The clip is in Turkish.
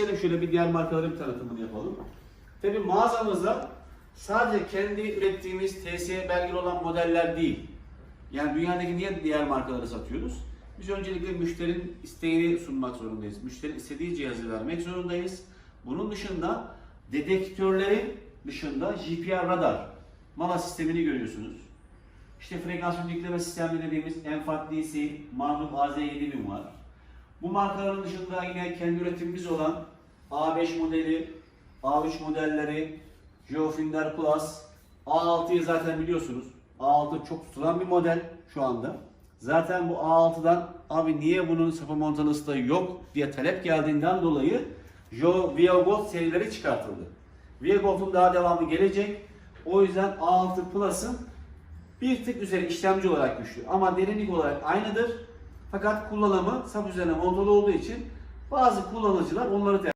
geçelim şöyle bir diğer markaların tanıtımını yapalım. Tabi mağazamızda sadece kendi ürettiğimiz TSE belgeli olan modeller değil. Yani dünyadaki niye diğer markaları satıyoruz? Biz öncelikle müşterinin isteğini sunmak zorundayız. Müşterinin istediği cihazı vermek zorundayız. Bunun dışında dedektörlerin dışında GPR radar mala sistemini görüyorsunuz. İşte frekans yükleme sistemi dediğimiz Enfat DC, Magnum AZ7000 var. Bu markaların dışında yine kendi üretimimiz olan A5 modeli, A3 modelleri, Geofinder Plus, A6'yı zaten biliyorsunuz. A6 çok tutulan bir model şu anda. Zaten bu A6'dan abi niye bunun sıfır montanısı da yok diye talep geldiğinden dolayı Jo Viagold serileri çıkartıldı. Viagold'un daha devamı gelecek. O yüzden A6 Plus'ın bir tık üzeri işlemci olarak güçlü ama derinlik olarak aynıdır. Fakat kullanımı sap üzerine montalı olduğu için bazı kullanıcılar onları tercih